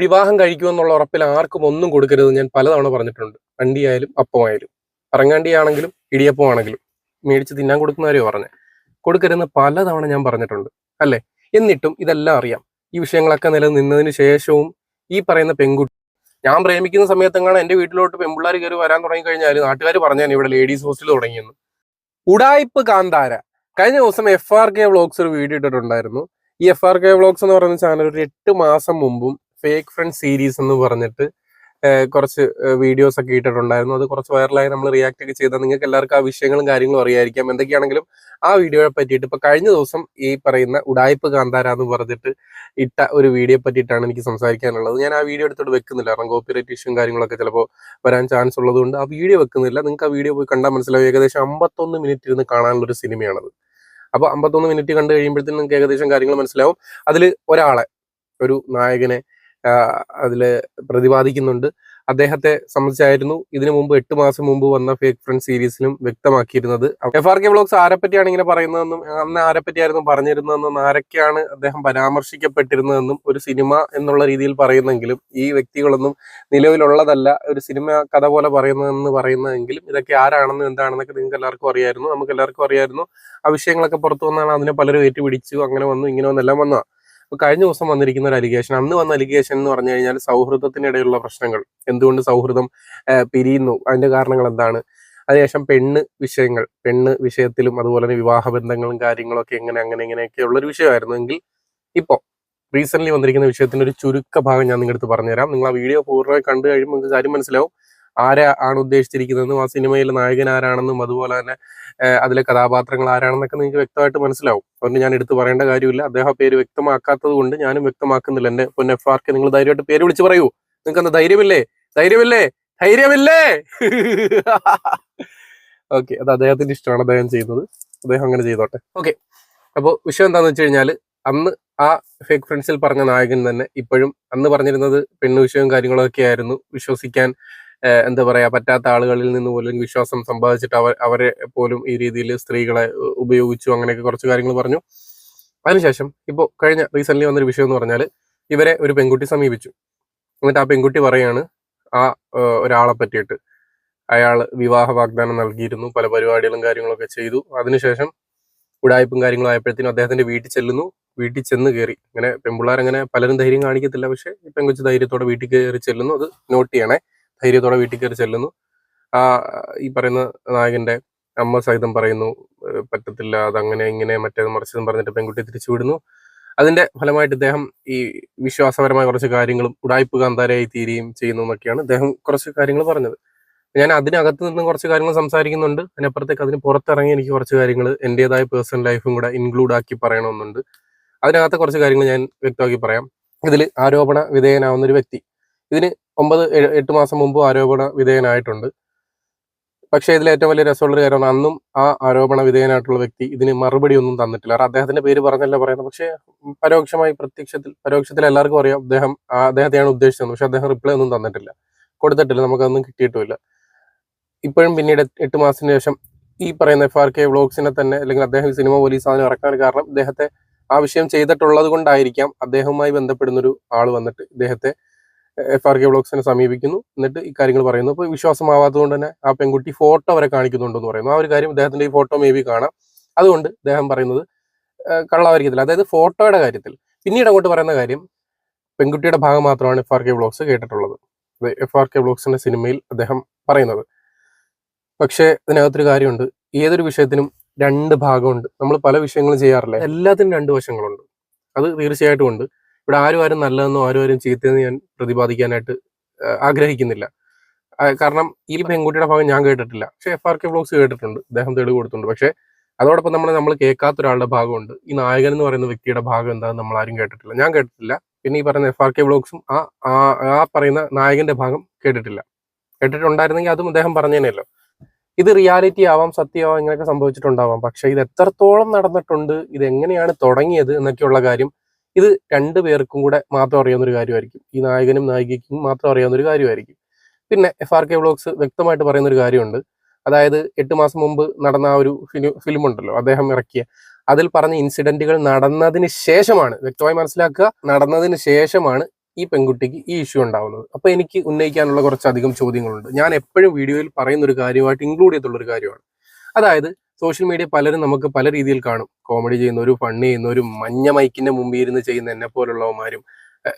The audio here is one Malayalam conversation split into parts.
വിവാഹം കഴിക്കുമെന്നുള്ള ഉറപ്പിൽ ആർക്കും ഒന്നും കൊടുക്കരുത് ഞാൻ പലതവണ പറഞ്ഞിട്ടുണ്ട്. അണ്ടിയായാലും അപ്പമായാലും. പറങ്ങാണ്ടിയാണെങ്കിലും ഇടിയപ്പമാണെങ്കിലും. മേടിച്ച് തിന്നാൻ കൊടുക്കുന്നവരെയോ പറഞ്ഞേ. കൊടുക്കരുതെന്ന് പലതവണ ഞാൻ പറഞ്ഞിട്ടുണ്ട്. അല്ലേ? എന്നിട്ടും ഇതെല്ലാം അറിയാം. ഈ വിഷയങ്ങളൊക്കെ നിലനിന്നതിന് ശേഷവും ഈ പറയുന്ന പെൺകുട്ടി ഞാൻ പ്രേമിക്കുന്ന സമയത്തെങ്ങാണ് എന്റെ വീട്ടിലോട്ട് പെൺപിള്ളേർ കയറി വരാൻ തുടങ്ങി കഴിഞ്ഞാൽ നാട്ടുകാർ പറഞ്ഞാൽ ഇവിടെ ലേഡീസ് ഹോസ്റ്റൽ തുടങ്ങിയെന്ന്. ഉടായിപ്പ് കാന്താര. കഴിഞ്ഞ ദിവസം എഫ് ആർ കെ വ്ളോഗ്സ് ഒരു വീഡിയോ ഇട്ടിട്ടുണ്ടായിരുന്നു. ഈ എഫ് ആർ കെ വ്ളോഗ്സ് എന്ന് പറയുന്ന ചാനൽ ഒരു എട്ട് മാസം മുമ്പും ഫേക്ക് ഫ്രണ്ട് സീരീസ് എന്ന് പറഞ്ഞിട്ട് കുറച്ച് വീഡിയോസ് ഒക്കെ ഇട്ടിട്ടുണ്ടായിരുന്നു. അത് കുറച്ച് വൈറലായി നമ്മൾ റിയാക്ട് ഒക്കെ ചെയ്താൽ നിങ്ങൾക്ക് എല്ലാവർക്കും ആ വിഷയങ്ങളും കാര്യങ്ങളും അറിയായിരിക്കാം. എന്തൊക്കെയാണെങ്കിലും ആ വീഡിയോയെ പറ്റിയിട്ട് ഇപ്പൊ കഴിഞ്ഞ ദിവസം ഈ പറയുന്ന ഉടായ്പ് കാന്താര എന്ന് പറഞ്ഞിട്ട് ഇട്ട ഒരു വീഡിയോ പറ്റിയിട്ടാണ് എനിക്ക് സംസാരിക്കാനുള്ളത്. ഞാൻ ആ വീഡിയോ എടുത്തോട്ട് വെക്കുന്നില്ല. കാരണം കോപ്പിറൈറ്റ് ഇഷ്യൂം കാര്യങ്ങളൊക്കെ ചിലപ്പോൾ വരാൻ ചാൻസ് ഉള്ളതുകൊണ്ട് ആ വീഡിയോ വെക്കുന്നില്ല. നിങ്ങൾക്ക് ആ വീഡിയോ പോയി കണ്ടാൽ മനസ്സിലാവും. ഏകദേശം അമ്പത്തൊന്ന് മിനിറ്റ് ഇരുന്ന് കാണാനുള്ള ഒരു സിനിമയാണത്. അപ്പോൾ അമ്പത്തൊന്ന് മിനിറ്റ് കണ്ടു കഴിയുമ്പോഴത്തേക്കും നിങ്ങൾക്ക് ഏകദേശം കാര്യങ്ങൾ മനസ്സിലാവും. അതിൽ ഒരാളെ ഒരു നായകനെ അതിൽ പ്രതിപാദിക്കുന്നുണ്ട്. അദ്ദേഹത്തെ സംബന്ധിച്ചായിരുന്നു ഇതിനു മുമ്പ് എട്ട് മാസം മുമ്പ് വന്ന ഫേക്ക് ഫ്രണ്ട് സീരീസിലും വ്യക്തമാക്കിയിരുന്നത്. എഫ് ആർ കെ വ്ളോഗ്സ് ആരെപ്പറ്റിയാണ് ഇങ്ങനെ പറയുന്നതെന്നും അന്ന് ആരെപ്പറ്റിയായിരുന്നു പറഞ്ഞിരുന്നതെന്നും ആരൊക്കെയാണ് അദ്ദേഹം പരാമർശിക്കപ്പെട്ടിരുന്നതെന്നും ഒരു സിനിമ എന്നുള്ള രീതിയിൽ പറയുന്നെങ്കിലും ഈ വ്യക്തികളൊന്നും നിലവിലുള്ളതല്ല ഒരു സിനിമ കഥ പോലെ പറയുന്നതെന്ന് പറയുന്നതെങ്കിലും ഇതൊക്കെ ആരാണെന്നും എന്താണെന്നൊക്കെ നിങ്ങൾക്ക് എല്ലാവർക്കും അറിയായിരുന്നു. നമുക്ക് എല്ലാവർക്കും അറിയായിരുന്നു. ആ വിഷയങ്ങളൊക്കെ പുറത്തു വന്നാണ് അതിനെ പലരും ഏറ്റുപിടിച്ചു അങ്ങനെ വന്നു ഇങ്ങനെ വന്നെല്ലാം വന്നതാണ് അപ്പൊ കഴിഞ്ഞ ദിവസം വന്നിരിക്കുന്ന ഒരു അലിഗേഷൻ അന്ന് വന്ന അലിഗേഷൻ എന്ന് പറഞ്ഞു കഴിഞ്ഞാൽ സൗഹൃദത്തിനിടയിലുള്ള പ്രശ്നങ്ങൾ. എന്തുകൊണ്ട് സൗഹൃദം പിരിയുന്നു? അതിന്റെ കാരണങ്ങൾ എന്താണ്? അതിനുശേഷം പെണ്ണ് വിഷയങ്ങൾ പെണ്ണ് വിഷയത്തിലും അതുപോലെ തന്നെ വിവാഹ ബന്ധങ്ങളും കാര്യങ്ങളും ഒക്കെ എങ്ങനെ അങ്ങനെ ഇങ്ങനെയൊക്കെ ഉള്ളൊരു വിഷയമായിരുന്നു. എങ്കിൽ ഇപ്പോൾ റീസെന്റ് വന്നിരിക്കുന്ന വിഷയത്തിന്റെ ഒരു ചുരുക്ക ഭാഗം ഞാൻ നിങ്ങളുടെ അടുത്ത് പറഞ്ഞുതരാം. നിങ്ങൾ ആ വീഡിയോ പൂർണമായി കണ്ടു കഴിയുമ്പോൾ നിങ്ങൾക്ക് കാര്യം മനസ്സിലാവും. ആരെ ആണ് ഉദ്ദേശിച്ചിരിക്കുന്നതെന്നും ആ സിനിമയിലെ നായകൻ ആരാണെന്നും അതുപോലെ തന്നെ അതിലെ കഥാപാത്രങ്ങൾ ആരാണെന്നൊക്കെ നിങ്ങൾക്ക് വ്യക്തമായിട്ട് മനസ്സിലാവും. അതുകൊണ്ട് ഞാൻ എടുത്തു പറയേണ്ട കാര്യമില്ല. അദ്ദേഹം പേര് വ്യക്തമാക്കാത്തത് കൊണ്ട് ഞാനും വ്യക്തമാക്കുന്നില്ല. എന്റെ പൊന്നെ എഫ് ആർക്ക് നിങ്ങൾ ധൈര്യമായിട്ട് പേര് വിളിച്ച് പറയൂ. നിങ്ങൾക്ക് എന്താ ധൈര്യമില്ലേ? ധൈര്യമില്ലേ? ധൈര്യമില്ലേ? ഓക്കെ അത് അദ്ദേഹത്തിന്റെ ഇഷ്ടമാണ് അദ്ദേഹം ചെയ്യുന്നത്. അദ്ദേഹം അങ്ങനെ ചെയ്തോട്ടെ. ഓക്കെ. അപ്പോൾ വിഷയം എന്താണെന്ന് വെച്ച് കഴിഞ്ഞാൽ അന്ന് ആ ഫേക്ക് ഫ്രണ്ട്സിൽ പറഞ്ഞ നായകൻ തന്നെ ഇപ്പോഴും അന്ന് പറഞ്ഞിരുന്നത് പെണ്ണു വിഷയവും കാര്യങ്ങളൊക്കെ ആയിരുന്നു വിശ്വസിക്കാൻ എന്താ പറയാ പറ്റാത്ത ആളുകളിൽ നിന്ന് പോലും വിശ്വാസം സമ്പാദിച്ചിട്ട് അവർ അവരെ പോലും ഈ രീതിയിൽ സ്ത്രീകളെ ഉപയോഗിച്ചു അങ്ങനെയൊക്കെ കുറച്ച് കാര്യങ്ങൾ പറഞ്ഞു. അതിനുശേഷം ഇപ്പോൾ കഴിഞ്ഞ റീസെന്റ് വന്നൊരു വിഷയം എന്ന് പറഞ്ഞാൽ ഇവരെ ഒരു പെൺകുട്ടി സമീപിച്ചു. എന്നിട്ട് ആ പെൺകുട്ടി പറയാണ് ആ ഒരാളെ പറ്റിയിട്ട്. അയാൾ വിവാഹ വാഗ്ദാനം നൽകിയിരുന്നു പല പരിപാടികളും കാര്യങ്ങളൊക്കെ ചെയ്തു. അതിനുശേഷം ഉടായ്പും കാര്യങ്ങളും ആയപ്പോഴത്തേനും അദ്ദേഹത്തിന്റെ വീട്ടിൽ ചെല്ലുന്നു. വീട്ടിൽ ചെന്ന് കയറി. അങ്ങനെ പെൺപിള്ളേർ അങ്ങനെ പലരും ധൈര്യം കാണിക്കത്തില്ല പക്ഷെ പെൺകൊച്ചു ധൈര്യത്തോടെ വീട്ടിൽ കയറി ചെല്ലുന്നു. അത് നോട്ട് ചെയ്യണേ. ധൈര്യത്തോടെ വീട്ടിൽ കയറി ചെല്ലുന്നു. ആ ഈ പറയുന്ന നായകന്റെ അമ്മ സഹിതം പറയുന്നു പറ്റത്തില്ല അതങ്ങനെ ഇങ്ങനെ മറ്റേത് മറിച്ചതും പറഞ്ഞിട്ട് പെൺകുട്ടി തിരിച്ചു വിടുന്നു അതിന്റെ ഫലമായിട്ട് ഇദ്ദേഹം ഈ വിശ്വാസപരമായ കുറച്ച് കാര്യങ്ങളും ഉടായ്പ കാന്താരയായി തീരുകയും ചെയ്യുന്നു എന്നൊക്കെയാണ് ഇദ്ദേഹം കുറച്ച് കാര്യങ്ങൾ പറഞ്ഞത്. ഞാൻ അതിനകത്ത് നിന്നും കുറച്ച് കാര്യങ്ങൾ സംസാരിക്കുന്നുണ്ട്. അതിനപ്പുറത്തേക്ക് അതിന് പുറത്തിറങ്ങി എനിക്ക് കുറച്ച് കാര്യങ്ങൾ എന്റെതായ പേഴ്സണൽ ലൈഫും കൂടെ ഇൻക്ലൂഡ് ആക്കി പറയണമെന്നുണ്ട്. അതിനകത്ത് കുറച്ച് കാര്യങ്ങൾ ഞാൻ വ്യക്തമാക്കി പറയാം. ഇതിൽ ആരോപണ വിധേയനാവുന്ന ഒരു വ്യക്തി. ഇതിന് ഒമ്പത് എട്ട് മാസം മുമ്പ് ആരോപണ വിധേയനായിട്ടുണ്ട്. പക്ഷേ ഇതിൽ ഏറ്റവും വലിയ രസമുള്ള കാര്യമാണ്. അന്നും ആ ആരോപണ വിധേയനായിട്ടുള്ള വ്യക്തി ഇതിന് മറുപടി ഒന്നും തന്നിട്ടില്ല. കാരണം അദ്ദേഹത്തിന്റെ പേര് പറഞ്ഞല്ല പറയുന്നത്. പക്ഷേ പരോക്ഷമായി പ്രത്യക്ഷത്തിൽ പരോക്ഷത്തിൽ എല്ലാവർക്കും അറിയാം അദ്ദേഹം അദ്ദേഹത്തെയാണ് ഉദ്ദേശിച്ചത് പക്ഷെ അദ്ദേഹം റിപ്ലൈ ഒന്നും തന്നിട്ടില്ല. കൊടുത്തിട്ടില്ല. നമുക്കതൊന്നും കിട്ടിയിട്ടില്ല ഇപ്പോഴും പിന്നീട് എട്ട് മാസത്തിന് ശേഷം ഈ പറയുന്ന എഫ് ആർ കെ വ്ളോഗ്സിനെ തന്നെ അല്ലെങ്കിൽ അദ്ദേഹം സിനിമ പോലീസ് സാധനം ഇറക്കാൻ കാരണം അദ്ദേഹത്തെ ആ വിഷയം ചെയ്തിട്ടുള്ളത് കൊണ്ടായിരിക്കാം അദ്ദേഹവുമായി ബന്ധപ്പെടുന്നൊരു ആൾ വന്നിട്ട് ഇദ്ദേഹത്തെ എഫ് ആർ കെ ബ്ലോഗ്സിനെ സമീപിക്കുന്നു. എന്നിട്ട് ഈ കാര്യങ്ങൾ പറയുന്നു. അപ്പോൾ വിശ്വാസമാവാത്തതുകൊണ്ട് തന്നെ ആ പെൺകുട്ടി ഫോട്ടോ വരെ കാണിക്കുന്നുണ്ടെന്ന് പറയുന്നു. ആ ഒരു കാര്യം അദ്ദേഹത്തിന്റെ ഈ ഫോട്ടോ മേ ബി കാണാം. അതുകൊണ്ട് അദ്ദേഹം പറയുന്നത് കള്ളായിരിക്കത്തില്ല അതായത് ഫോട്ടോയുടെ കാര്യത്തിൽ. പിന്നീട് അങ്ങോട്ട് പറയുന്ന കാര്യം പെൺകുട്ടിയുടെ ഭാഗം മാത്രമാണ് എഫ് ആർ കെ ബ്ലോഗ്സ് കേട്ടിട്ടുള്ളത്. എഫ് ആർ കെ ബ്ലോഗ്സിന്റെ സിനിമയിൽ അദ്ദേഹം പറയുന്നത്. പക്ഷേ ഇതിനകത്തൊരു കാര്യമുണ്ട്. ഏതൊരു വിഷയത്തിനും രണ്ട് ഭാഗമുണ്ട്. നമ്മൾ പല വിഷയങ്ങളും ചെയ്യാറില്ല? എല്ലാത്തിനും രണ്ട് വശങ്ങളുണ്ട്. അത് തീർച്ചയായിട്ടും ഉണ്ട്. ഇവിടെ ആരും ആരും നല്ലതെന്നോ ആരും ആരും ചീത്തയെന്ന് ഞാൻ പ്രതിപാദിക്കാനായിട്ട് ആഗ്രഹിക്കുന്നില്ല. കാരണം ഈ പെൺകുട്ടിയുടെ ഭാഗം ഞാൻ കേട്ടിട്ടില്ല. പക്ഷെ എഫ് ആർ കെ ബ്ലോഗ്സ് കേട്ടിട്ടുണ്ട്. അദ്ദേഹം തെളിവ് കൊടുത്തിട്ടുണ്ട് പക്ഷെ അതോടൊപ്പം നമ്മൾ നമ്മൾ കേൾക്കാത്ത ഒരാളുടെ ഭാഗമുണ്ട്. ഈ നായകൻ എന്ന് പറയുന്ന വ്യക്തിയുടെ ഭാഗം എന്താണെന്ന് നമ്മൾ ആരും കേട്ടിട്ടില്ല. ഞാൻ കേട്ടിട്ടില്ല. പിന്നെ ഈ പറയുന്ന എഫ് ആർ കെ ബ്ലോഗ്സും ആ ആ പറയുന്ന നായകന്റെ ഭാഗം കേട്ടിട്ടില്ല. കേട്ടിട്ടുണ്ടായിരുന്നെങ്കിൽ അതും അദ്ദേഹം പറഞ്ഞേനല്ലോ. ഇത് റിയാലിറ്റി ആവാം സത്യമാവാം ഇങ്ങനെയൊക്കെ സംഭവിച്ചിട്ടുണ്ടാവാം. പക്ഷെ ഇത് എത്രത്തോളം നടന്നിട്ടുണ്ട് ഇത് എങ്ങനെയാണ് തുടങ്ങിയത് എന്നൊക്കെയുള്ള കാര്യം ഇത് രണ്ടു പേർക്കും കൂടെ മാത്രം അറിയാവുന്ന ഒരു കാര്യമായിരിക്കും. ഈ നായകനും നായികയ്ക്കും മാത്രം അറിയാവുന്ന ഒരു കാര്യമായിരിക്കും. പിന്നെ എഫ് ആർ കെ വ്ളോഗ്സ് വ്യക്തമായിട്ട് പറയുന്ന ഒരു കാര്യമുണ്ട്. അതായത് എട്ട് മാസം മുമ്പ് നടന്ന ആ ഒരു ഫിലിം ഉണ്ടല്ലോ അദ്ദേഹം ഇറക്കിയ. അതിൽ പറഞ്ഞ ഇൻസിഡന്റുകൾ നടന്നതിന് ശേഷമാണ് വ്യക്തമായി മനസ്സിലാക്കുക നടന്നതിന് ശേഷമാണ് ഈ പെൺകുട്ടിക്ക് ഈ ഇഷ്യൂ ഉണ്ടാവുന്നത്. അപ്പൊ എനിക്ക് ഉന്നയിക്കാനുള്ള കുറച്ചധികം ചോദ്യങ്ങളുണ്ട്. ഞാൻ എപ്പോഴും വീഡിയോയിൽ പറയുന്ന ഒരു കാര്യമായിട്ട് ഇൻക്ലൂഡ് ചെയ്തിട്ടുള്ള ഒരു കാര്യമാണ്. അതായത് സോഷ്യൽ മീഡിയ പലരും നമുക്ക് പല രീതിയിൽ കാണും. കോമഡി ചെയ്യുന്നവരും ഫണ്ണ് ചെയ്യുന്നവരും മഞ്ഞ മൈക്കിന്റെ മുമ്പിൽ ഇരുന്ന് ചെയ്യുന്ന എന്നെ പോലുള്ളവന്മാരും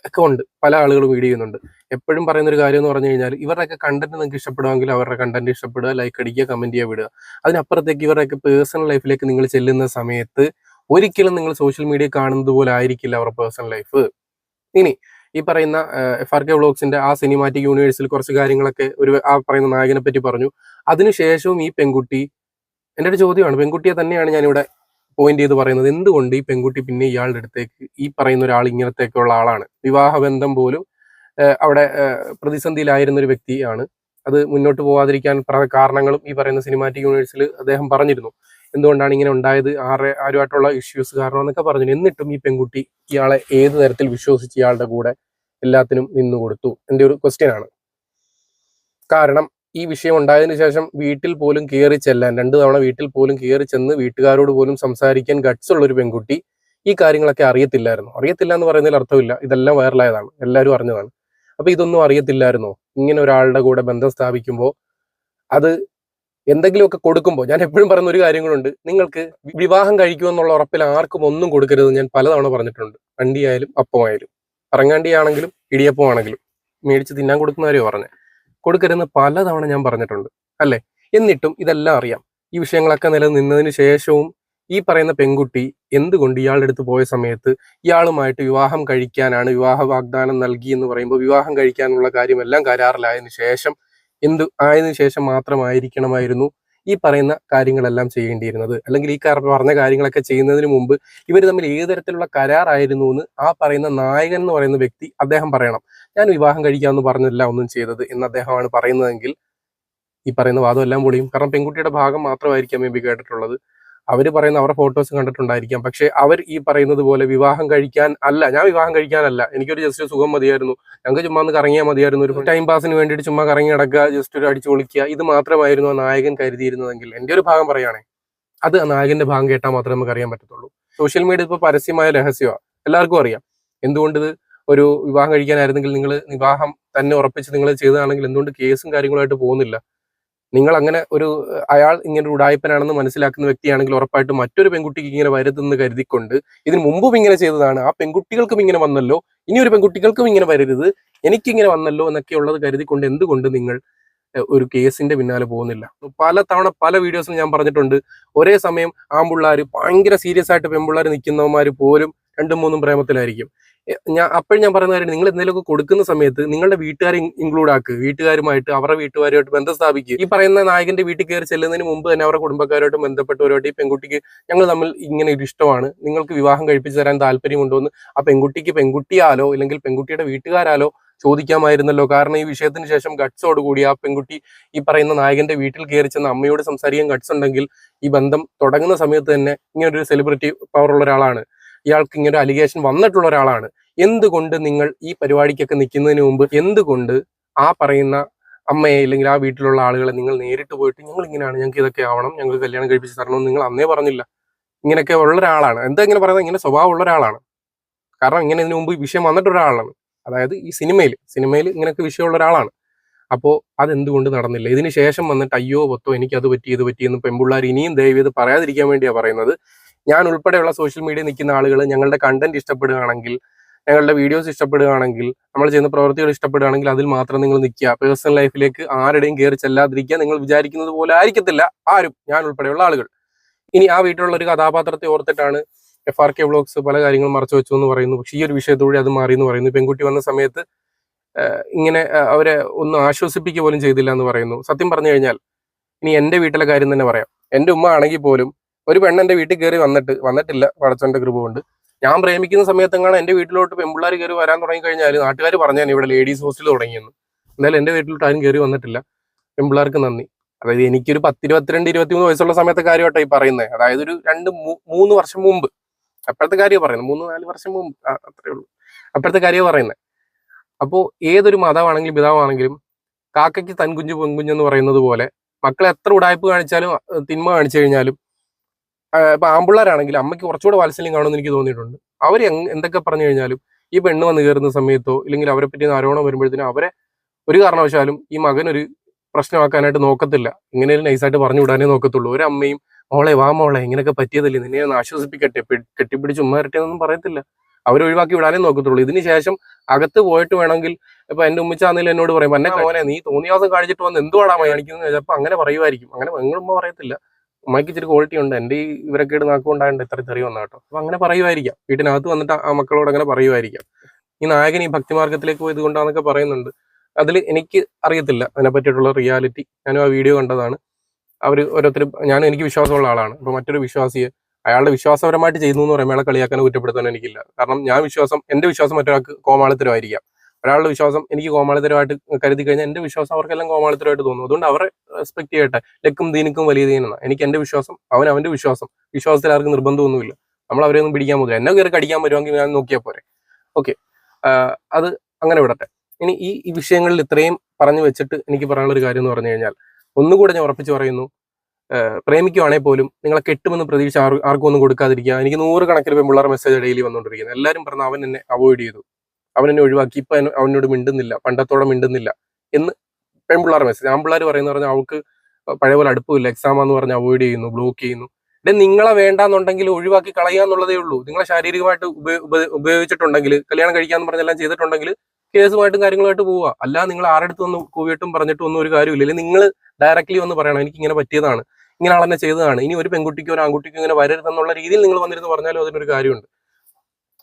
ഒക്കെ ഉണ്ട്. പല ആളുകളും വീഡിയോ ചെയ്യുന്നുണ്ട്. എപ്പോഴും പറയുന്ന ഒരു കാര്യം എന്ന് പറഞ്ഞു കഴിഞ്ഞാൽ ഇവരുടെയൊക്കെ കണ്ടന്റ് നിങ്ങൾക്ക് ഇഷ്ടപ്പെടുമെങ്കിൽ അവരുടെ കണ്ടന്റ് ഇഷ്ടപ്പെടുക ലൈക്ക് അടിക്കുക കമന്റ് ചെയ്യുക വിടുക. അതിനപ്പുറത്തേക്ക് ഇവരുടെയൊക്കെ പേഴ്സണൽ ലൈഫിലേക്ക് നിങ്ങൾ ചെല്ലുന്ന സമയത്ത് ഒരിക്കലും നിങ്ങൾ സോഷ്യൽ മീഡിയ കാണുന്നത് പോലെ ആയിരിക്കില്ല അവരുടെ പേഴ്സണൽ ലൈഫ് ഇനി ഈ പറയുന്ന എഫ് ആർ കെ വ്ളോഗ്സിന്റെ ആ സിനിമാറ്റിക് യൂണിവേഴ്സിൽ കുറച്ച് കാര്യങ്ങളൊക്കെ ഒരു ആ പറയുന്ന നായകനെ പറ്റി പറഞ്ഞു അതിനുശേഷവും ഈ പെൺകുട്ടി എന്റെ ഒരു ചോദ്യമാണ്. പെൺകുട്ടിയെ തന്നെയാണ് ഞാനിവിടെ പോയിന്റ് ചെയ്ത് പറയുന്നത്. എന്തുകൊണ്ട് ഈ പെൺകുട്ടി പിന്നെ ഇയാളുടെ അടുത്തേക്ക് ഈ പറയുന്ന ഒരാൾ ഇങ്ങനത്തേക്കുള്ള ആളാണ്? വിവാഹബന്ധം പോലും അവിടെ പ്രതിസന്ധിയിലായിരുന്ന ഒരു വ്യക്തിയാണ്. അത് മുന്നോട്ട് പോവാതിരിക്കാൻ പല കാരണങ്ങളും ഈ പറയുന്ന സിനിമാറ്റിക് യൂണിവേഴ്സിൽ അദ്ദേഹം പറഞ്ഞിരുന്നു. എന്തുകൊണ്ടാണ് ഇങ്ങനെ ഉണ്ടായത്? ആരെ ആരുമായിട്ടുള്ള ഇഷ്യൂസ് കാരണം എന്നൊക്കെ പറഞ്ഞു. എന്നിട്ടും ഈ പെൺകുട്ടി ഇയാളെ ഏത് തരത്തിൽ വിശ്വസിച്ച് ഇയാളുടെ കൂടെ എല്ലാത്തിനും നിന്നു കൊടുത്തു എന്റെ ഒരു ക്വസ്റ്റ്യൻ ആണ്. കാരണം ഈ വിഷയം ഉണ്ടായതിനു ശേഷം വീട്ടിൽ പോലും കയറി ചെല്ലാൻ രണ്ടു തവണ വീട്ടിൽ പോലും കയറി ചെന്ന് വീട്ടുകാരോട് പോലും സംസാരിക്കാൻ ഗട്സ് ഉള്ള ഒരു പെൺകുട്ടി ഈ കാര്യങ്ങളൊക്കെ അറിയത്തില്ലായിരുന്നു. അറിയത്തില്ല എന്ന് പറയുന്നതിൽ അർത്ഥമില്ല. ഇതെല്ലാം വൈറലായതാണ്. എല്ലാവരും അറിഞ്ഞതാണ്. അപ്പൊ ഇതൊന്നും അറിയത്തില്ലായിരുന്നോ? ഇങ്ങനെ ഒരാളുടെ കൂടെ ബന്ധം സ്ഥാപിക്കുമ്പോൾ അത് എന്തെങ്കിലുമൊക്കെ കൊടുക്കുമ്പോൾ ഞാൻ എപ്പോഴും പറയുന്ന ഒരു കാര്യം കൂടെ ഉണ്ട്. നിങ്ങൾക്ക് വിവാഹം കഴിക്കുമെന്നുള്ള ഉറപ്പിൽ ആർക്കും ഒന്നും കൊടുക്കരുത് ഞാൻ പലതവണ പറഞ്ഞിട്ടുണ്ട്. അണ്ടിയായാലും അപ്പമായാലും. പറങ്ങാണ്ടിയാണെങ്കിലും ഇടിയപ്പമാണെങ്കിലും. മേടിച്ച് തിന്നാൻ കൊടുക്കുന്നവരെയോ പറഞ്ഞത് കൊടുക്കരുതെന്ന് പലതവണ ഞാൻ പറഞ്ഞിട്ടുണ്ട് അല്ലേ? എന്നിട്ടും ഇതെല്ലാം അറിയാം. ഈ വിഷയങ്ങളൊക്കെ നിലനിന്നതിന് ശേഷവും ഈ പറയുന്ന പെൺകുട്ടി എന്തുകൊണ്ട് ഇയാളുടെ അടുത്ത് പോയ സമയത്ത് ഇയാളുമായിട്ട് വിവാഹം കഴിക്കാനാണ് വിവാഹ വാഗ്ദാനം നൽകി എന്ന് പറയുമ്പോൾ വിവാഹം കഴിക്കാനുള്ള കാര്യമെല്ലാം കരാറിലായതിനു ശേഷം എന്ത് ആയതിനു ശേഷം മാത്രമായിരിക്കണമായിരുന്നു. ഈ പറയുന്ന കാര്യങ്ങളെല്ലാം ചെയ്യേണ്ടിയിരുന്നത്. അല്ലെങ്കിൽ ഈ പറഞ്ഞ കാര്യങ്ങളൊക്കെ ചെയ്യുന്നതിന് മുമ്പ് ഇവർ തമ്മിൽ ഏത് തരത്തിലുള്ള കരാറായിരുന്നു എന്ന് ആ പറയുന്ന നായകൻ എന്ന് പറയുന്ന വ്യക്തി അദ്ദേഹം പറയണം. ഞാൻ വിവാഹം കഴിക്കാമെന്ന് പറഞ്ഞല്ല ഒന്നും ചെയ്തത് എന്ന് അദ്ദേഹമാണ് പറയുന്നതെങ്കിൽ ഈ പറയുന്ന വാദം എല്ലാം പൊളിയും. കാരണം പെൺകുട്ടിയുടെ ഭാഗം മാത്രമായിരിക്കാം മേ ബി കേട്ടിട്ടുള്ളത്. അവർ പറയുന്ന അവരുടെ ഫോട്ടോസ് കണ്ടിട്ടുണ്ടായിരിക്കാം. പക്ഷെ അവർ ഈ പറയുന്നത് പോലെ വിവാഹം കഴിക്കാൻ അല്ല. ഞാൻ വിവാഹം കഴിക്കാനല്ല. എനിക്കൊരു ജസ്റ്റ് സുഖം മതിയായിരുന്നു. ഞങ്ങൾക്ക് ചുമ്മാ ഒന്ന് കറങ്ങിയാൽ മതിയായിരുന്നു. ഒരു ടൈം പാസിന് വേണ്ടിയിട്ട് ചുമ്മാ കറങ്ങി നടക്കുക ജസ്റ്റ് ഒരു അടിച്ചു പൊളിക്കുക ഇത് മാത്രമായിരുന്നു ആ നായകൻ കരുതിയിരുന്നതെങ്കിൽ. എന്റെ ഒരു ഭാഗം പറയുകയാണെങ്കിൽ അത് ആ നായകന്റെ ഭാഗം കേട്ടാൽ മാത്രമേ നമുക്ക് അറിയാൻ പറ്റത്തുള്ളൂ. സോഷ്യൽ മീഡിയ ഇപ്പോൾ പരസ്യമായ രഹസ്യമാണ് എല്ലാവർക്കും അറിയാം. എന്തുകൊണ്ട് ഇത് ഒരു വിവാഹം കഴിക്കാനായിരുന്നെങ്കിൽ നിങ്ങൾ വിവാഹം തന്നെ ഉറപ്പിച്ച് നിങ്ങൾ ചെയ്തതാണെങ്കിൽ എന്തുകൊണ്ട് കേസും കാര്യങ്ങളുമായിട്ട് പോകുന്നില്ല? നിങ്ങൾ അങ്ങനെ ഒരു അയാൾ ഇങ്ങനെ ഒരു ഉടായ്പനാണെന്ന് മനസ്സിലാക്കുന്ന വ്യക്തിയാണെങ്കിൽ ഉറപ്പായിട്ടും മറ്റൊരു പെൺകുട്ടിക്ക് ഇങ്ങനെ വരുതെന്ന് കരുതിക്കൊണ്ട് ഇതിന് മുമ്പും ഇങ്ങനെ ചെയ്തതാണ്. ആ പെൺകുട്ടികൾക്കും ഇങ്ങനെ വന്നല്ലോ. ഇനി ഒരു പെൺകുട്ടികൾക്കും ഇങ്ങനെ വരരുത്. എനിക്കിങ്ങനെ വന്നല്ലോ എന്നൊക്കെ ഉള്ളത് കരുതിക്കൊണ്ട് എന്തുകൊണ്ട് നിങ്ങൾ ഒരു കേസിന്റെ പിന്നാലെ പോകുന്നില്ല? പല തവണ പല വീഡിയോസിലും ഞാൻ പറഞ്ഞിട്ടുണ്ട്. ഒരേ സമയം ആമ്പിള്ളാർ ഭയങ്കര സീരിയസ് ആയിട്ട് പെൺപിള്ളാർ നിൽക്കുന്നവന്മാർ പോലും രണ്ടും മൂന്നും പ്രേമത്തിലായിരിക്കും. ഞാൻ അപ്പോഴും ഞാൻ പറയുന്ന കാര്യം നിങ്ങൾ എന്തെങ്കിലുമൊക്കെ കൊടുക്കുന്ന സമയത്ത് നിങ്ങളുടെ വീട്ടുകാരെ ഇൻക്ലൂഡ് ആക്കുക വീട്ടുകാരുമായിട്ട് അവരുടെ വീട്ടുകാരുമായിട്ട് ബന്ധം സ്ഥാപിക്കുക ഈ പറയുന്ന നായകന്റെ വീട്ടിൽ കയറി ചെല്ലുന്നതിന് മുമ്പ് തന്നെ അവരുടെ കുടുംബക്കാരുമായിട്ട് ബന്ധപ്പെട്ടവരുമായിട്ട് ഈ പെൺകുട്ടിക്ക് ഞങ്ങൾ തമ്മിൽ ഇങ്ങനെ ഒരു ഇഷ്ടമാണ്. നിങ്ങൾക്ക് വിവാഹം കഴിപ്പിച്ചു തരാൻ താല്പര്യമുണ്ടോ എന്ന് ആ പെൺകുട്ടിക്ക് പെൺകുട്ടിയാലോ അല്ലെങ്കിൽ പെൺകുട്ടിയുടെ വീട്ടുകാരാലോ ചോദിക്കാമായിരുന്നല്ലോ. കാരണം ഈ വിഷയത്തിന് ശേഷം ഗട്ട്സോടുകൂടി കൂടി ആ പെൺകുട്ടി ഈ പറയുന്ന നായകന്റെ വീട്ടിൽ കയറി ചെന്ന് അമ്മയോട് സംസാരിക്കാൻ ഗട്ട്സ് ഉണ്ടെങ്കിൽ ഈ ബന്ധം തുടങ്ങുന്ന സമയത്ത് തന്നെ ഇങ്ങനൊരു സെലിബ്രിറ്റി പവറുള്ള ഒരാളാണ്. ഇയാൾക്ക് ഇങ്ങനെ അലിഗേഷൻ വന്നിട്ടുള്ള ഒരാളാണ്. എന്തുകൊണ്ട് നിങ്ങൾ ഈ പരിപാടിക്കൊക്കെ നിൽക്കുന്നതിന് മുമ്പ് എന്തുകൊണ്ട് ആ പറയുന്ന അമ്മയെ അല്ലെങ്കിൽ ആ വീട്ടിലുള്ള ആളുകളെ നിങ്ങൾ നേരിട്ട് പോയിട്ട് ഞങ്ങൾ ഇങ്ങനെയാണ് ഞങ്ങൾക്ക് ഇതൊക്കെ ആവണം ഞങ്ങൾ കല്യാണം കഴിപ്പിച്ച് തരണമെന്ന് നിങ്ങൾ അന്നേ പറഞ്ഞില്ല. ഇങ്ങനെയൊക്കെ ഉള്ള ഒരാളാണ്. എന്താ ഇങ്ങനെ പറയുന്നത്? ഇങ്ങനെ സ്വഭാവം ഉള്ള ഒരാളാണ്. കാരണം ഇങ്ങനെ ഇതിനു മുമ്പ് വിഷയം വന്നിട്ട് ഒരാളാണ്. അതായത് ഈ സിനിമയിൽ സിനിമയിൽ ഇങ്ങനെയൊക്കെ വിഷയമുള്ള ഒരാളാണ്. അപ്പോൾ അതെന്തുകൊണ്ട് നടന്നില്ല? ഇതിന് ശേഷം വന്നിട്ട് അയ്യോ പൊത്തോ എനിക്ക് അത് പറ്റി ഇത് പറ്റി എന്ന് പെൺപിള്ളേർ ഇനിയും ദയവ് ഇത് പറയാതിരിക്കാൻ വേണ്ടിയാണ് പറയുന്നത്. ഞാൻ ഉൾപ്പെടെയുള്ള സോഷ്യൽ മീഡിയ നിൽക്കുന്ന ആളുകൾ ഞങ്ങളുടെ കണ്ടന്റ് ഇഷ്ടപ്പെടുകയാണെങ്കിൽ ഞങ്ങളുടെ വീഡിയോസ് ഇഷ്ടപ്പെടുകയാണെങ്കിൽ നമ്മൾ ചെയ്യുന്ന പ്രവൃത്തികൾ ഇഷ്ടപ്പെടുകയാണെങ്കിൽ അതിൽ മാത്രം നിങ്ങൾ നിൽക്കുക. പേഴ്സണൽ ലൈഫിലേക്ക് ആരുടെയും കയറി ചെല്ലാതിരിക്കുക. നിങ്ങൾ വിചാരിക്കുന്നത് പോലെ ആയിരിക്കത്തില്ല. ആരും. ഞാൻ ഉൾപ്പെടെയുള്ള ആളുകൾ. ഇനി ആ വീട്ടിലുള്ള ഒരു കഥാപാത്രത്തെ ഓർത്തിട്ടാണ് എഫ് ആർ കെ വ്ളോഗ്സ് പല കാര്യങ്ങളും മറച്ചു വെച്ചു എന്ന് പറയുന്നു. പക്ഷേ ഈ ഒരു വിഷയത്തോടെ അത് മാറി എന്ന് പറയുന്നു. പെൺകുട്ടി വന്ന സമയത്ത് ഇങ്ങനെ അവരെ ഒന്ന് ആശ്വസിപ്പിക്കുക പോലും ചെയ്തില്ല എന്ന് പറയുന്നു. സത്യം പറഞ്ഞു കഴിഞ്ഞാൽ ഇനി എന്റെ വീട്ടിലെ കാര്യം തന്നെ പറയാം. എന്റെ ഉമ്മ ആണെങ്കിൽ പോലും ഒരു പെണ്ണ് എന്റെ വീട്ടിൽ കയറി വന്നിട്ട് വന്നിട്ടില്ല പടച്ചോന്റെ കൃപ കൊണ്ട്. ഞാൻ പ്രേമിക്കുന്ന സമയത്തെങ്ങാണ് എന്റെ വീട്ടിലോട്ട് പെൺപിള്ളേർ കയറി വരാൻ തുടങ്ങി കഴിഞ്ഞാൽ നാട്ടുകാർ പറഞ്ഞാൽ ഇവിടെ ലേഡീസ് ഹോസ്റ്റൽ തുടങ്ങിയെന്ന്. എന്തായാലും എന്റെ വീട്ടിലോട്ട് ആരും കയറി വന്നിട്ടില്ല. പെൺപിള്ളേർക്ക് നന്ദി. അതായത് എനിക്കൊരു പത്തിരുപത്തിരണ്ട് ഇരുപത്തിമൂന്ന് വയസ്സുള്ള സമയത്തെ കാര്യമായിട്ടാണ് ഈ പറയുന്നത് അതായത് ഒരു രണ്ട് മൂന്ന് വർഷം മുമ്പ്. അപ്പോഴത്തെ കാര്യം പറയുന്നത് മൂന്ന് നാല് വർഷം മുമ്പ്. അത്രേ ഉള്ളൂ. അപ്പോഴത്തെ കാര്യം പറയുന്നത് അപ്പോൾ ഏതൊരു മതമാണെങ്കിലും പിതാവാണെങ്കിലും കാക്കയ്ക്ക് തൻകുഞ്ഞ് പൊൻകുഞ്ഞെന്ന് പറയുന്നത് പോലെ മക്കളെ എത്ര ഉടായ്പ കാണിച്ചാലും തിന്മ കാണിച്ചു കഴിഞ്ഞാലും ഇപ്പൊ ആമ്പിള്ളാരാണെങ്കിലും അമ്മയ്ക്ക് കുറച്ചുകൂടെ വാത്സല്യം കാണുമെന്ന് എനിക്ക് തോന്നിയിട്ടുണ്ട്. അവർ എന്തൊക്കെ പറഞ്ഞു കഴിഞ്ഞാലും ഈ പെണ്ണ് വന്ന് കയറുന്ന സമയത്തോ ഇല്ലെങ്കിൽ അവരെ പറ്റി ആരോപണം വരുമ്പോഴത്തേനും അവരെ ഒരു കാരണവശാലും ഈ മകൻ ഒരു പ്രശ്നമാക്കാനായിട്ട് നോക്കത്തില്ല. ഇങ്ങനെ നൈസായിട്ട് പറഞ്ഞു വിടാനേ നോക്കത്തുള്ളൂ. ഒരു അമ്മയും മോളെ വാ മോളെ ഇങ്ങനെയൊക്കെ പറ്റിയതല്ലേ? നിന്നെ ഒന്ന് ആശ്വസിപ്പിക്കട്ടെ കെട്ടിപ്പിടിച്ച് ഉമ്മ വരട്ടെ പറയത്തില്ല. അവർ ഒഴിവാക്കി വിടാനേ നോക്കത്തുള്ളൂ. ഇതിന് ശേഷം അകത്ത് പോയിട്ട് വേണമെങ്കിൽ ഇപ്പൊ എന്റെ ഉമ്മച്ചാന്നില്ല എന്നോട് പറയും എന്നെ മോനെ നീ തോന്നിയാസം കാണിച്ചിട്ട് വന്ന് എന്തുവാടാ കാണിക്കുന്നത് ചിലപ്പോൾ അങ്ങനെ പറയുമായിരിക്കും അങ്ങനെ നിങ്ങളുമ്മ പറയത്തില്ല. ഉമ്മയ്ക്ക് ഇച്ചിരി ക്വാളിറ്റി ഉണ്ട്. എന്റെ ഈ ഇവരൊക്കെ നാക്കുകൊണ്ടായിട്ട് ഇത്ര ചെറിയ വന്ന കേട്ടോ. അപ്പൊ അങ്ങനെ പറയുമായിരിക്കാം. വീട്ടിനകത്ത് വന്നിട്ട് ആ മക്കളോട് അങ്ങനെ പറയുമായിരിക്കാം. ഈ നായകൻ ഈ ഭക്തിമാർഗത്തിലേക്ക് പോയത് കൊണ്ടാന്നൊക്കെ പറയുന്നുണ്ട്. അതിൽ എനിക്ക് അറിയത്തില്ല. അതിനെ പറ്റിയിട്ടുള്ള റിയാലിറ്റി ഞാനും ആ വീഡിയോ കണ്ടതാണ്. അവർ ഓരോരുത്തർ ഞാൻ എനിക്ക് വിശ്വാസമുള്ള ആളാണ്. അപ്പൊ മറ്റൊരു വിശ്വാസിയെ അയാളുടെ വിശ്വാസപരമായിട്ട് ചെയ്യുന്നു എന്ന് പറയുമ്പോൾ അയാളെ കളിയാക്കാനോ കുറ്റപ്പെടുത്താനോ എനിക്കില്ല. കാരണം ഞാൻ വിശ്വാസം എന്റെ വിശ്വാസം മറ്റൊരാൾക്ക് കോമാളിത്തരമായിരിക്കാം. ഒരാളുടെ വിശ്വാസം എനിക്ക് കോമാളിത്തരമായിട്ട് കരുതി കഴിഞ്ഞാൽ എന്റെ വിശ്വാസം അവർക്കെല്ലാം കോമാളിത്തരമായിട്ട് തോന്നും. അതുകൊണ്ട് അവരെ റെസ്പെക്ട് ചെയ്യട്ടെ. ലക്കും ദീനിക്കും വലിയ ദീനെന്ന എനിക്ക് എന്റെ വിശ്വാസം അവൻ അവന്റെ വിശ്വാസം. വിശ്വാസത്തിൽ ആർക്കും നിർബന്ധമൊന്നുമില്ല. നമ്മൾ അവരെ ഒന്നും പിടിക്കാൻ പോകില്ല എന്നെ കയറി കടിക്കാൻ വരുമെങ്കിൽ ഞാൻ നോക്കിയാൽ പോരെ. ഓക്കെ അത് അങ്ങനെ വിടട്ടെ. ഇനി ഈ വിഷയങ്ങളിൽ ഇത്രയും പറഞ്ഞു വെച്ചിട്ട് എനിക്ക് പറയാനുള്ള ഒരു കാര്യം എന്ന് പറഞ്ഞു കഴിഞ്ഞാൽ ഒന്നുകൂടെ ഞാൻ ഉറപ്പിച്ച് പറയുന്നു. പ്രേമിക്കുവാണെങ്കിൽ പോലും നിങ്ങളെ കെട്ടുമെന്ന് പ്രതീക്ഷ ആർക്കും ഒന്നും കൊടുക്കാതിരിക്കുക. എനിക്ക് നൂറുകണക്കിന് പെൺപിള്ളേർ മെസ്സേജ് ഡെയിലി വന്നുകൊണ്ടിരിക്കുന്നത്. എല്ലാവരും പറഞ്ഞ അവൻ എന്നെ അവോയ്ഡ് ചെയ്തു. അവൻ എന്നെ ഒഴിവാക്കി ഇപ്പൊ അവനോട് മിണ്ടുന്നില്ല പണ്ടത്തോടെ മിണ്ടുന്നില്ല എന്ന് പെൺപിള്ളേർ മെസ്സേജ് ആൺപിള്ളേർ പറയുന്ന പറഞ്ഞാൽ അവൾക്ക് പഴയ പോലെ എക്സാം എന്ന് പറഞ്ഞ് അവോയ്ഡ് ചെയ്യുന്നു ബ്ലോക്ക് ചെയ്യുന്നു. ഡേ നിങ്ങളെ വേണ്ടാന്നുണ്ടെങ്കിൽ ഒഴിവാക്കി കളയുക എന്നുള്ളതേ ഉള്ളൂ. നിങ്ങളെ ശാരീരികമായിട്ട് ഉപ- ഉപ- ഉപയോഗിച്ചിട്ടുണ്ടെങ്കിൽ കല്യാണം കഴിക്കാന്ന് പറഞ്ഞെല്ലാം ചെയ്തിട്ടുണ്ടെങ്കിൽ കേസുമായിട്ടും കാര്യങ്ങളുമായിട്ട് പോവുക. അല്ല നിങ്ങൾ ആരെടുത്ത് ഒന്ന് കൂവിയിട്ടും പറഞ്ഞിട്ടും ഒന്നും ഒരു കാര്യമില്ല അല്ലെങ്കിൽ നിങ്ങൾ ഡയറക്റ്റ്ലി ഒന്ന് പറയണം എനിക്ക് ഇങ്ങനെ പറ്റിയതാണ് ഇങ്ങനെ ആളെന്നെ ചെയ്തതാണ്. ഇനി ഒരു പെൺകുട്ടിക്കോ ഒരു ആൺകുട്ടിക്കോ ഇങ്ങനെ വരരുതെന്നുള്ള രീതിയിൽ നിങ്ങൾ വന്നിരുന്ന് പറഞ്ഞാലും അതിനൊരു കാര്യമുണ്ട്.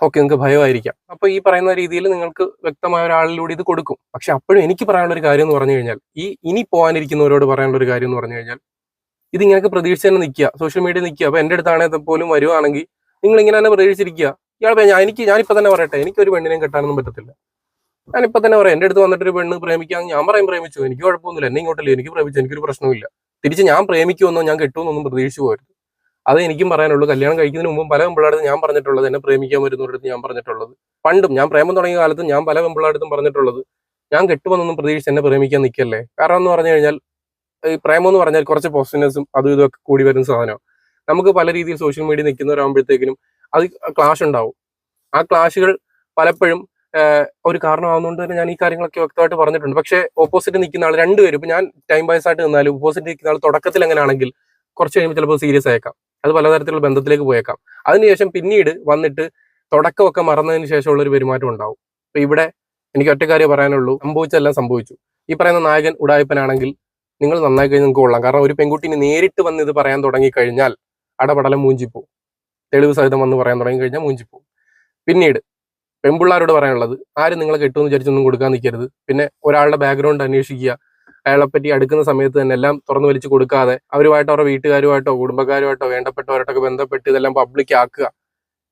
ഓക്കെ നിങ്ങൾക്ക് ഭയമായിരിക്കാം. അപ്പൊ ഈ പറയുന്ന രീതിയിൽ നിങ്ങൾക്ക് വ്യക്തമായ ഒരാളിലൂടെ ഇത് കൊടുക്കും. പക്ഷെ അപ്പോഴും എനിക്ക് പറയാനുള്ള ഒരു കാര്യം എന്ന് പറഞ്ഞു കഴിഞ്ഞാൽ ഈ ഇനി പോകാനിരിക്കുന്നവരോട് പറയാനുള്ള ഒരു കാര്യം എന്ന് പറഞ്ഞു കഴിഞ്ഞാൽ ഇത് ഇങ്ങനെയൊക്കെ പ്രതീക്ഷിച്ച് തന്നെ നിൽക്കുക. സോഷ്യൽ മീഡിയ നിൽക്കുക. അപ്പൊ എന്റെ അടുത്താണെങ്കിൽ പോലും വരുവാണെങ്കിൽ നിങ്ങൾ ഇങ്ങനെ തന്നെ പ്രതീക്ഷിച്ചിരിക്കുക. ഇയാൾ ഞാൻ എനിക്ക് ഞാനിപ്പോ തന്നെ പറയട്ടെ. എനിക്ക് ഒരു പെണ്ണിനെയും കെട്ടാനൊന്നും പറ്റത്തില്ല. ഞാനിപ്പോ തന്നെ പറയാം എന്റെ അടുത്ത് വന്നിട്ട് ഒരു പെണ്ണ് പ്രേമിക്കാൻ ഞാൻ പറയും പ്രേമിച്ചു. എനിക്ക് കുഴപ്പമൊന്നുമില്ല. എന്നെ ഇങ്ങോട്ടല്ലേ? എനിക്ക് പ്രേമിച്ചു. എനിക്കൊരു പ്രശ്നമില്ല തിരിച്ച് ഞാൻ പ്രേമിക്കുമെന്നോ ഞാൻ കെട്ടുമെന്നൊന്നും പ്രതീക്ഷിച്ചു പോരുത് അത് എനിക്കും പറയാനുള്ളൂ. കല്യാണം കഴിക്കുന്നതിന് മുമ്പ് പല പെമ്പിളാടും ഞാൻ പറഞ്ഞിട്ടുള്ളത് എന്നെ പ്രേമിക്കാൻ വരുന്നവരടുത്ത് ഞാൻ പറഞ്ഞിട്ടുള്ളത്. പണ്ടും ഞാൻ പ്രേമം തുടങ്ങിയ കാലത്തും ഞാൻ പല പെമ്പിളാടുത്തും പറഞ്ഞിട്ടുള്ളത് ഞാൻ കെട്ടുമെന്നൊന്നും പ്രതീക്ഷിച്ച് എന്നെ പ്രേമിക്കാൻ നിൽക്കല്ലേ? കാരണം എന്ന് പറഞ്ഞു കഴിഞ്ഞാൽ ഈ പ്രേമം എന്ന് പറഞ്ഞാൽ കുറച്ച് പോസിറ്റീവ്നെസ്സും അതും ഇതൊക്കെ കൂടി വരുന്ന സാധനമാണ്. നമുക്ക് പല രീതിയിൽ സോഷ്യൽ മീഡിയ നിൽക്കുന്നവരാകുമ്പോഴത്തേക്കിനും അത് ക്ലാഷ് ഉണ്ടാവും. ആ ക്ലാഷുകൾ പലപ്പോഴും ഒരു കാരണമാവുന്നതുകൊണ്ട് തന്നെ ഞാൻ ഈ കാര്യങ്ങളൊക്കെ വ്യക്തമായിട്ട് പറഞ്ഞിട്ടുണ്ട്. പക്ഷേ ഓപ്പോസിറ്റ് നിൽക്കുന്ന ആൾ രണ്ടുപേരും ഇപ്പൊ ഞാൻ ടൈം ബൈസ് ആയിട്ട് നിന്നാലും ഓപ്പോസിറ്റ് നിൽക്കുന്ന ആൾ തുടക്കത്തിൽ എങ്ങനെയാണെങ്കിൽ കുറച്ച് കഴിയുമ്പോൾ ചിലപ്പോൾ സീരിയസ് ആയേക്കാം. അത് പലതരത്തിലുള്ള ബന്ധത്തിലേക്ക് പോയേക്കാം. അതിനുശേഷം പിന്നീട് വന്നിട്ട് തുടക്കമൊക്കെ മറന്നതിന് ശേഷമുള്ള ഒരു പെരുമാറ്റം ഉണ്ടാവും. അപ്പൊ ഇവിടെ എനിക്ക് ഒറ്റ കാര്യം പറയാനുള്ളൂ. സംഭവിച്ചെല്ലാം സംഭവിച്ചു. ഈ പറയുന്ന നായകൻ ഉടായ്പനാണെങ്കിൽ നിങ്ങൾ നന്നായി കഴിഞ്ഞ് നിങ്ങൾക്ക് കൊള്ളാം. കാരണം ഒരു പെൺകുട്ടിനെ നേരിട്ട് വന്ന് ഇത് പറയാൻ തുടങ്ങി കഴിഞ്ഞാൽ അടപടലം മൂഞ്ചിപ്പോവും. തെളിവ് സഹിതം വന്ന് പറയാൻ തുടങ്ങി കഴിഞ്ഞാൽ മൂഞ്ചിപ്പോവും. പിന്നീട് പെൺപിള്ളാരോട് പറയാനുള്ളത് ആരും നിങ്ങളെ കെട്ടുമെന്ന് വിചാരിച്ചൊന്നും കൊടുക്കാൻ നിൽക്കരുത്. പിന്നെ ഒരാളുടെ ബാക്ക്ഗ്രൗണ്ട് അന്വേഷിക്കുക. അയാളെ പറ്റി അടുക്കുന്ന സമയത്ത് തന്നെ എല്ലാം തുറന്നു വലിച്ചു കൊടുക്കാതെ അവരുമായിട്ടോ അവരുടെ വീട്ടുകാരുമായിട്ടോ കുടുംബക്കാരുമായിട്ടോ വേണ്ടപ്പെട്ടവരായിട്ടൊക്കെ ബന്ധപ്പെട്ട് ഇതെല്ലാം പബ്ലിക് ആക്കുക.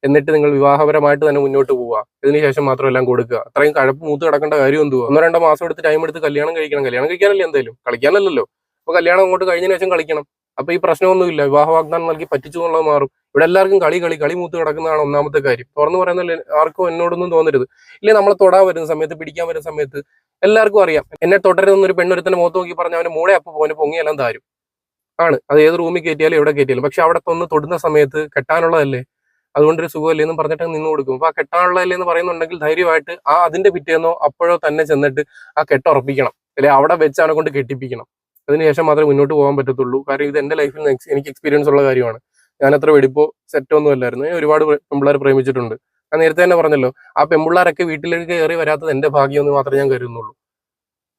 എന്നിട്ട് നിങ്ങൾ വിവാഹപരമായിട്ട് തന്നെ മുന്നോട്ട് പോവുക. ഇതിനുശേഷം മാത്രം എല്ലാം കൊടുക്കുക. അത്രയും കഴപ്പ് മൂത്ത് കിടക്കേണ്ട കാര്യം എന്തുവാ? ഒന്നോ രണ്ടോ മാസം എടുത്ത് ടൈം എടുത്ത് കല്യാണം കഴിക്കണം. കല്യാണം കഴിക്കാനല്ലേ എന്തായാലും? കളിക്കാനല്ലല്ലോ. അപ്പൊ കല്യാണം അങ്ങോട്ട് കഴിഞ്ഞതിന് ശേഷം കളിക്കണം. അപ്പൊ ഈ പ്രശ്നമൊന്നുമില്ല. വിവാഹ വാഗ്ദാനം നൽകി പറ്റിച്ചു എന്നുള്ളത് മാറും. ഇവിടെ എല്ലാവർക്കും കളി കളി കളി മൂത്ത് കിടക്കുന്നതാണ് ഒന്നാമത്തെ കാര്യം. തുറന്നു പറയുന്നില്ല ആർക്കും എന്നോടൊന്നും തോന്നരുത്. ഇല്ലേ നമ്മളെ തൊടാൻ വരുന്ന സമയത്ത് പിടിക്കാൻ വരുന്ന സമയത്ത് എല്ലാവർക്കും അറിയാം. എന്നെ തുടരുന്ന ഒരു പെണ്ണൊരുത്തന്നെ മുഖത്ത് നോക്കി പറഞ്ഞ അവന്റെ മൂളെ അപ്പം പോനെ പൊങ്ങിയെല്ലാം താരും. ആണ്. അത് ഏത് റൂമിൽ കയറ്റിയാലും എവിടെ കയറ്റിയാലും. പക്ഷെ അവിടെ തൊന്ന് തൊടുന്ന സമയത്ത് കെട്ടാനുള്ളതല്ലേ? അതുകൊണ്ടൊരു സുഖമല്ലേ എന്ന് പറഞ്ഞിട്ട് നിന്ന് കൊടുക്കും. അപ്പൊ ആ കെട്ടാനുള്ളതല്ലേ എന്ന് പറയുന്നുണ്ടെങ്കിൽ ധൈര്യമായിട്ട് ആ അതിന്റെ പിറ്റേന്നോ അപ്പോഴോ തന്നെ ചെന്നിട്ട് ആ കെട്ടുറപ്പിക്കണം അല്ലെ അവിടെ വെച്ച് അവനെ കൊണ്ട് കെട്ടിപ്പിക്കണം. അതിനുശേഷം മാത്രമേ മുന്നോട്ട് പോകാൻ പറ്റത്തുള്ളൂ. കാരണം ഇത് എന്റെ ലൈഫിൽ എനിക്ക് എക്സ്പീരിയൻസ് ഉള്ള കാര്യമാണ്. ഞാൻ അത്ര വെടിപ്പോ സെറ്റോ ഒന്നും അല്ലായിരുന്നു. ഞാൻ ഒരുപാട് പിള്ളേർ പ്രേമിച്ചിട്ടുണ്ട്. ഞാൻ നേരത്തെ തന്നെ പറഞ്ഞല്ലോ ആ പെമ്പിള്ളാരൊക്കെ വീട്ടിലേക്ക് കയറി വരാത്തത് എന്റെ ഭാഗ്യം എന്ന് മാത്രമേ ഞാൻ കരുതുന്നുള്ളൂ.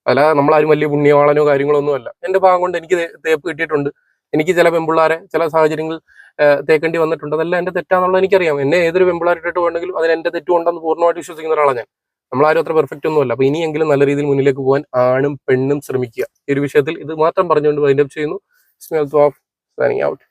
അല്ല നമ്മളാരും വലിയ പുണ്യവാളനോ കാര്യങ്ങളോ ഒന്നും അല്ല. എന്റെ ഭാഗം കൊണ്ട് എനിക്ക് തേപ്പ് കിട്ടിയിട്ടുണ്ട്. എനിക്ക് ചില പെമ്പിള്ളാരെ ചില സാഹചര്യങ്ങളിൽ ഏഹ്, തേക്കേണ്ടി വന്നിട്ടുണ്ട്. അതെല്ലാം എന്റെ തെറ്റാന്നുള്ളത് എനിക്കറിയാം. എന്നെ ഏതൊരു പെമ്പിള്ളാരിട്ടിട്ട് വേണമെങ്കിലും അതിന് എന്റെ തെറ്റുണ്ടെന്ന് പൂർണമായിട്ട് വിശ്വസിക്കുന്ന ഒരാളാണ് ഞാൻ. നമ്മളാരും അത്ര പെർഫെക്റ്റ് ഒന്നുമല്ല അപ്പൊ ഇനിയെങ്കിലും നല്ല രീതിയിൽ മുന്നിലേക്ക് പോകാൻ ആണും പെണ്ണും ശ്രമിക്കുക. ഈ ഒരു വിഷയത്തിൽ ഇത് മാത്രം പറഞ്ഞുകൊണ്ട് വൈൻഡപ്പ് ചെയ്യുന്നു. Smell of out